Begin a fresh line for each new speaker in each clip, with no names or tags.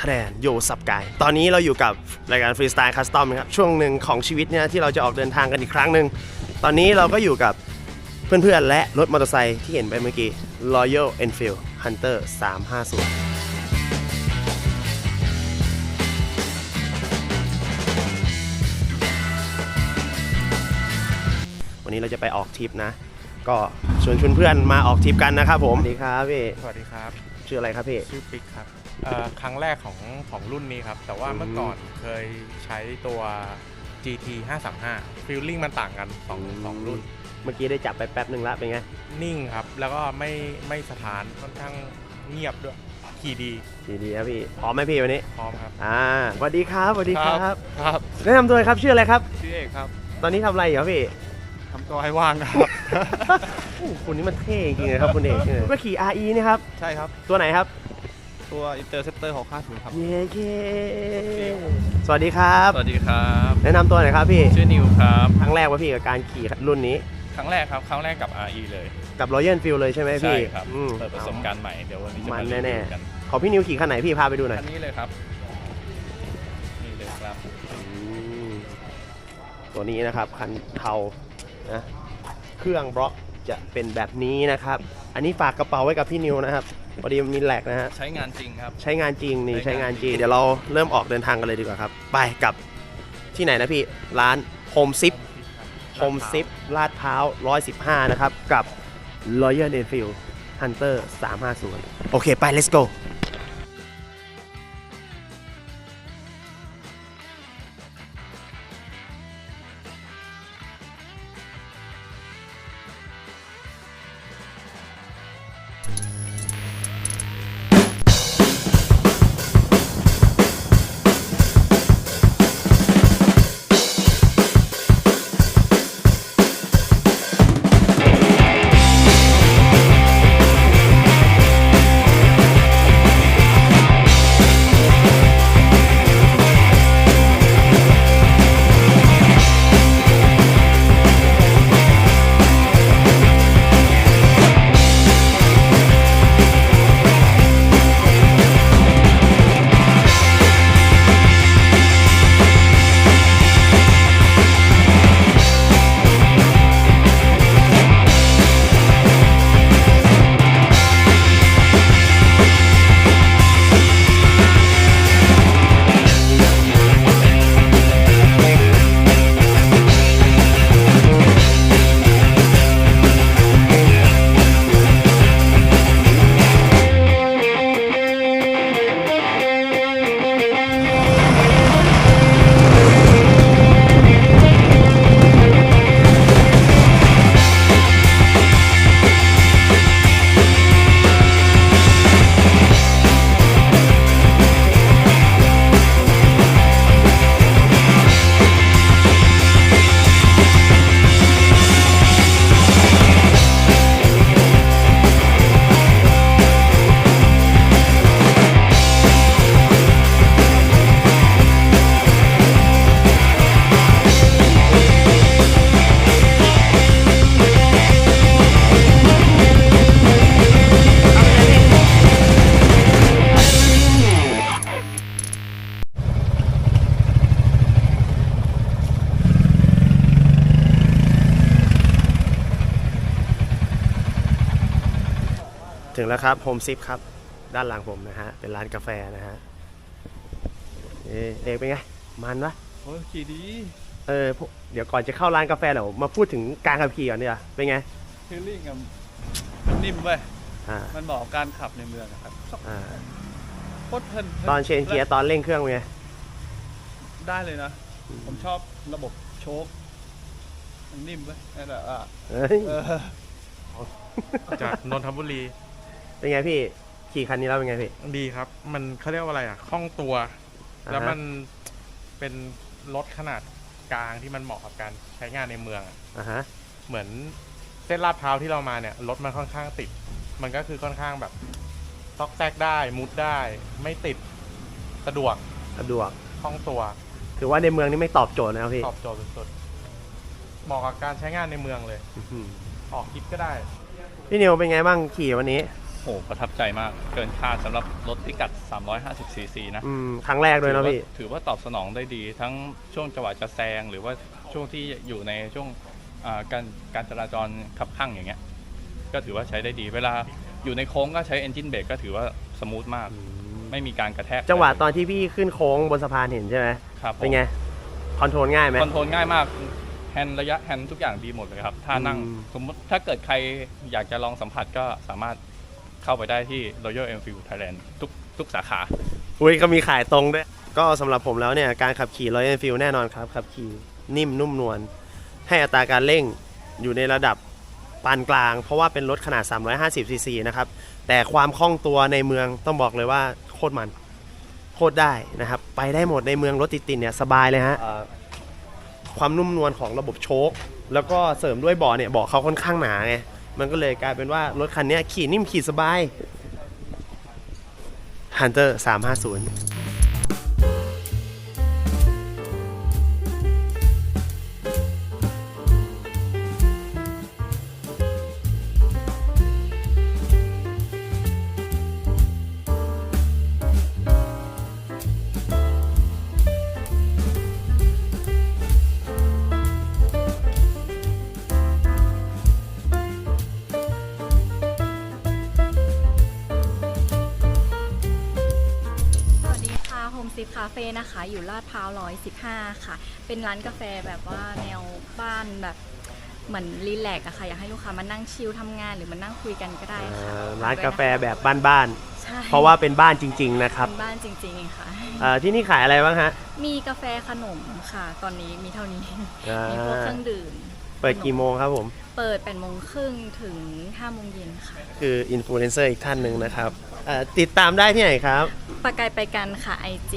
ทะแดนโยสับกาย ตอนนี้เราอยู่กับรายการฟรีสไตล์คัสตอมครับ ช่วงหนึ่งของชีวิตเนี่ยที่เราจะออกเดินทางกันอีกครั้งหนึ่ง ตอนนี้เราก็อยู่กับเพื่อนๆ และรถมอเตอร์ไซค์ที่เห็นไปเมื่อกี้ Royal Enfield Hunter 350วันนี้เราจะไปออกทริปนะ ก็ชวนชวนเพื่อนมาออกทริปกันนะครับผม สวัสดีครับพี่
สวัสดีครับ
ชื่ออะไรครับพี่
ชื่อปิ๊กครับ เอ่อครั้งแรกของของรุ่นนี้ครับ แต่ว่า
อืม
เมื่อก่อนเคยใช้ตัว GT 535ฟีลลิ่งมันต่างกันสองสองรุ่น
เมื่อกี้ได้จับไปแป๊บหนึ่งละเป็นไง
นิ่งครับ แล้วก็ไม่ไม่สถานค่อนข้างเงียบด้วยขี่ดี
ดีดีครับพี่พร้อมไหมพี่วันนี้
พร้อมครับ
อ่าสวัสดีครับสวัสดีครับ
ครับ
แนะนำตัวเลยครับชื่ออะไรครับ
ชื่อเอกครับ
ตอนนี้ทำอะไรอยู่ครับพี่
ทำตัวให้ว่างครับ
โอ้โหคุณนี่มันเท่จริงๆเลยครับคุณเอกเออก็ขี่ RE นี่ครับ
ใช่ครับ
ตัวไหนครับ
ตัว Interceptor 650ครับ
เย้เย้สวัสดีครับ
สวัสดีครับ
แนะนำตัวหน่อยครับพี่
ชื่อนิวครับ
ครั้งแรกว่าพี่กับการขี่รุ่นนี้
ครั้งแรกครับ ครั้งแรกกับ RE เลย
กับ Royal Enfield เลยใช่ไหม
ใช่
พี่
ครับ
อืม
เปิดประสบการณ์ใหม่ เดี๋ยววันนี้จะ
มั
มานรีวิว
แน่
กัน
ๆขอพี่นิวขี่คันไหนพี่พาไปดูหน่อย
คันนี้เลยครับ นี่เลยครับ
อืมตัวนี้นะครับคันเทานะเครื่องบล็อกจะเป็นแบบนี้นะครับ อันนี้ฝากกระเป๋าไว้กับพี่นิวนะครับ พอดีมันมีแหลกนะฮะ
ใช้งานจริงครับ
ใช้งานจริงนี่
ใช้
ใช้งางา
นน
จริง
จริง
เดี๋ยวเราเริ่มออกเดินทางกันเลยดีกว่าครับ ไปกับที่ไหนนะพี่ ร้านโฮมซิปโฮมซิปลาดพร้าว115 นะครับ กับ Royal Enfield Hunter 350 โอเค ไป let's go ถึงแล้วครับโฮมซิปครับ ด้านหลังผมนะฮะ เป็นร้านกาแฟนะฮะเอ๊ะเอกเป็นไง มันปะ
โอ้ยขี่ดี
เออพวกเดี๋ยวก่อนจะเข้าร้านกาแฟเดี๋ยวมาพูดถึงการขับขี่ก่อนดีกว่าเป็นไง
ฟีลลิ่งมันนิ่มเว้ย
อ่า
มันเหมาะกับการขับในเมืองอะครับ
อ่า
โคตรเพลินพลิ
ตอนเชนเกียร์ตอนเร่งเครื่องเป็นไง
ได้เลยนะ ผมชอบระบบโชคมันนิ่มเว้ยนั่นแหละอะ
เฮ้ย
เออ
จากนนทบุรี
เป็นไงพี่ขี่คันนี้แล้วเป็นไงพี่
ดีครับ มันเขาเรียกว่าอะไรอะคล่องตัว
อ่าฮะ
แล้วมันเป็นรถขนาดกลางที่มันเหมาะกับการใช้งานในเมืองอะ
อ่าฮะ
เหมือนเส้นลาดพร้าวที่เรามาเนี่ยรถมันค่อนข้างติด มันก็คือค่อนข้างแบบซอกแซกได้มุดได้ไม่ติดสะดวก
สะดวก
คล่องตัว
ถือว่าในเมืองนี่ไม่ตอบโจทย์นะครับพี่
ตอบโจทย์สุดๆเหมาะกับการใช้งานในเมืองเลย
อื้อหือ
ออกทริปก็ได้
พี่นิวเป็นไงบ้างขี่วันนี้
โหประทับใจมากเกินคาดสำหรับรถพิกัด 350 ซีซีนะ
อืมครั้งแรกด้วยเนาะพี่
ถือว่าตอบสนองได้ดี ทั้งช่วงจังหวะจะแซง หรือว่าช่วงที่อยู่ในช่วงอ่าการการจราจรขับข้างอย่างเงี้ย ก็ถือว่าใช้ได้ดี เวลาอยู่ในโค้งก็ใช้ engine brake ก็ถือว่าสมูทมาก ไม่มีการกระแทก
จังหวะตอนที่พี่ขึ้นโค้งบนสะพานเห็นใช่ไหม
ครับผม
เป็นไงคอนโทรลง่ายไหม
คอนโทรลง่ายมากแฮนด์ระยะแฮนด์ทุกอย่างดีหมดเลยครับท่านั่ง
อืม
สมมติถ้าเกิดใครอยากจะลองสัมผัสก็สามารถ เข้าไปได้ที่ Royal Enfield Thailand ทุกทุกสาขา
อุ้ยก็มีขายตรงด้วย ก็สำหรับผมแล้วเนี่ย การขับขี่ Royal Enfield แน่นอนครับ ขับขี่นิ่มนุ่มนวลให้อัตราการเร่งอยู่ในระดับปานกลาง เพราะว่าเป็นรถขนาด 350 ซีซีนะครับ แต่ความคล่องตัวในเมืองต้องบอกเลยว่าโคตรมัน โคตรได้นะครับ ไปได้หมดในเมืองรถติดๆเนี่ยสบายเลยฮะเอ่อความนุ่มนวลของระบบโชคแล้วก็เสริมด้วยเบาะเนี่ยเบาะเขาค่อนข้างหนาไง มันก็เลยกลายเป็นว่ารถคันนี้ขี่นิ่มขี่สบาย Hunter 350า
เฟ่นะคะ อยู่ลาดพร้าว115ค่ะ เป็นร้านกาแฟแบบว่าแนวบ้านแบบเหมือนรีแลกซ์อะค่ะ อยากให้ลูกค้ามานั่งชิลทำงานหรือมานั่งคุยกันก็ได้ค่ะ
อ่าร้านกาแฟแบบบ้าน
ใช่
ๆ เพราะว่าเป็นบ้านจริง ๆ นะครับ
เป็นบ้านจริงๆค่ะ
เอ่อที่นี่ขายอะไรบ้างฮะ
มีกาแฟขนมค่ะ ตอนนี้มีเท่านี้
อ่า
มีพวกเครื่องดื่ม
เปิดกี่โมงครับผม
เปิด8โมงครึ่งถึง5โมงเย็นค่ะ
คืออินฟลูเอนเซอร์อีกท่านหนึ่งนะครับเอ่อติดตามได้ที่ไหนครับ
ประกายไปกันค่ะ IG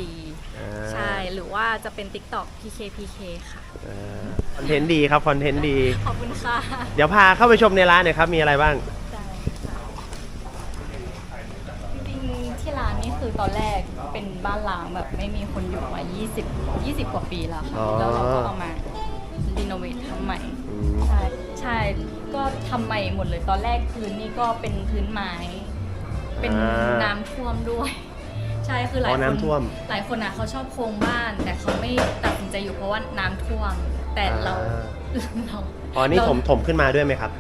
อ่า
ใช่หรือว่าจะเป็น TikTok PKPK ค่ะ
อ่าคอนเทนต์ดีครับคอนเทนต์ดี
ขอบคุณค่ะ
เดี๋ยวพาเข้าไปชมในร้านหน่อยครับ มีอะไรบ้าง
ได้ค่ะจริงๆที่ร้านนี่คือตอนแรกเป็นบ้านล้างแบบไม่มีคนอยู่มา20 20 กว่าปีแล้ว
อ๋
ค่ะ
อ
แล้วเราก็เอามารีโนเวททำใหม่
อืม
ใช่ใช่ก็ทำใหม่หมดเลยตอนแรกพื้นนี่ก็เป็นพื้นไม้ เป็น
อ่า
น้ำท่วมด้วย ใช่คือหลาย
อ๋อ
คน
น้ำท่วม
หลายคนอะเขาชอบโครงบ้าน แต่เขาไม่ตัดสินใจอยู่เพราะว่าน้ำท่วม แต่เรา
อ่า
เรา
อ๋อนี่
เรา
ถมถมขึ้นมาด้วยไหมครับ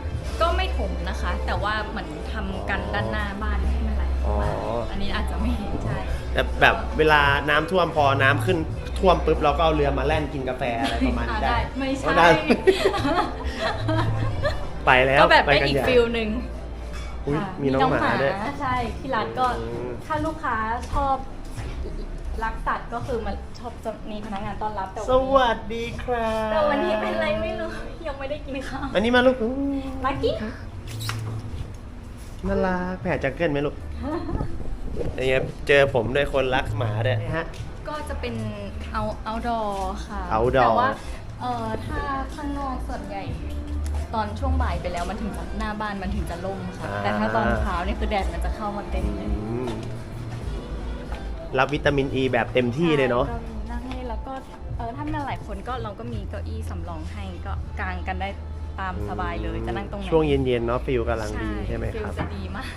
ก็ไม่ถมนะคะ แต่ว่าเหมือนทำกันด้านหน้าบ้านให้มันไหลเข้ามา
อ๋ออั
อันนี้อาจจะไม่เห็นใช่
แต่แบบเวลาน้ำท่วมพอน้ำขึ้นท่วมปุ๊บเราก็เอาเรือมาแล่นกินกาแฟอะไรประมาณ
อ่า
นี้
ได้
ได้
ไม่
อ๋อ
ใช่
ได้ ไปแล้ว
ก็แบบ
ไป
เป็น
กัน
อี
ให
ก
ญ่
ฟิลหนึ่ง
อุ๊ย
ค่ะ
มีน้องหมาด้วย
ใช่ที่ร้านก็
อืม
ถ้าลูกค้าชอบรักสัตว์ก็คือมาชอบจะมีพนักงานต้อนรับแต่
ส
วันนี้
วัสดีครับ
แต่วันนี้เป็นอะไรไม่รู้ยังไม่ได้กินข้าว
อันนี้มาลูกอู้
มากิน
น่ารักแผลจังเกิลไหมลูกอย่างเงี้ยเจอผมด้วยคนรักหมาด้วยฮะ
ก็จะเป็นเอาเอาดอค่ะ
outdoor
แต่ว่าเออถ้าข้างนอกส่วนใหญ่ ตอนช่วงบ่ายไปแล้วมันถึงจะหน้าบ้านมันถึงจะล่มค่ะ
อ่า
แต่ถ้าตอนเช้าเนี่ยคือแดดมันจะเข้ามาเต็มเลย
อืมรับวิตามินอ e ีแบบเต็มที่เลยเนาะ
ใช่ก็มีนั่งให้แล้วก็เออถ้ามาหลายคนก็เราก็มีเก้าอี้สำรองให้ก็กางกันได้ตามสบายเลยจะนั่งตรงไหน
ช่วงเย็นๆเนาะฟิลกำลังดีใช่ไหม
ฟิ
ค
ล
รับ
จะดีมาก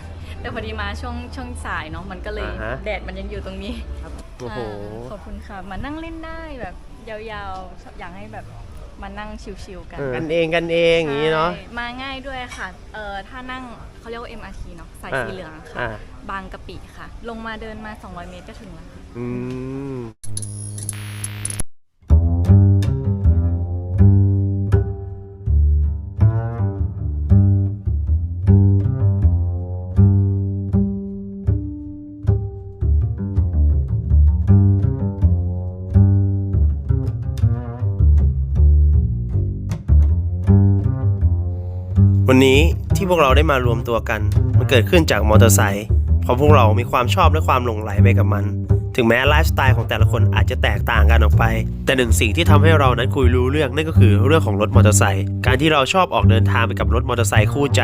แต่พอดีมาช่วงช่วงสายเนาะมันก็เลย
อ่าฮะ
แดดมันยังอยู่ตรงนี้
โอ้โห
อ่าขอบคุณค่ะ มานั่งเล่นได้แบบยาวๆ อยากให้แบบ มานั่งชิลๆกัน
กันเองกันเองอย่างนี้เนาะ
ใช่มาง่ายด้วยค่ะ เออถ้านั่งเขาเรียกว่า MRT เนาะ สาย
อ่า
สีเหลืองค่ะ
อ่า
บางกะปิค่ะ ลงมาเดินมา 200 เมตรก็ถึงแล้วค่ะ
อืม วันนี้ที่พวกเราได้มารวมตัวกัน มันเกิดขึ้นจากมอเตอร์ไซค์เพราะพวกเรามีความชอบและความหลงไหลไปกับมัน ถึงแม้ไลฟ์สไตล์ของแต่ละคนอาจจะแตกต่างกันออกไป แต่หนึ่งสิ่งที่ทำให้เรานั้นคุยรู้เรื่องนั่นก็คือเรื่องของรถมอเตอร์ไซค์การที่เราชอบออกเดินทางไปกับรถมอเตอร์ไซค์คู่ใจ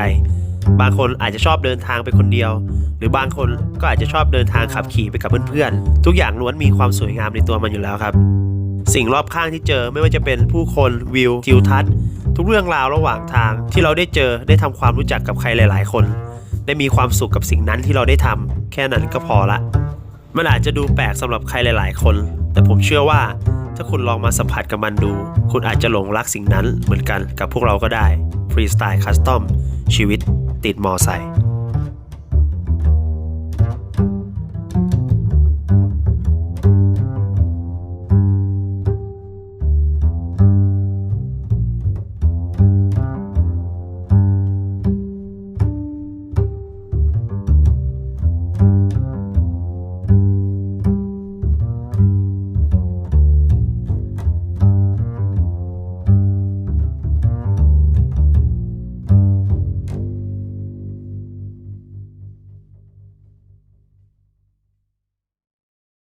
บางคนอาจจะชอบเดินทางไปคนเดียว หรือบางคนก็อาจจะชอบเดินทางขับขี่ไปกับเพื่อนๆทุกอย่างล้วนมีความสวยงามในตัวมันอยู่แล้วครับ สิ่งรอบข้างที่เจอไม่ว่าจะเป็นผู้คนวิวทิวทัศน์ ทุกเรื่องราวระหว่างทางที่เราได้เจอได้ทำความรู้จักกับใครหลาย ๆ คน ได้มีความสุขกับสิ่งนั้นที่เราได้ทำแค่นั้นก็พอละ มันอาจจะดูแปลกสำหรับใครหลาย ๆ คน แต่ผมเชื่อว่าถ้าคุณลองมาสัมผัสกับมันดู คุณอาจจะหลงรักสิ่งนั้นเหมือนกันกับพวกเราก็ได้ฟรีสไตล์คัสตอมชีวิตติดมอไซค์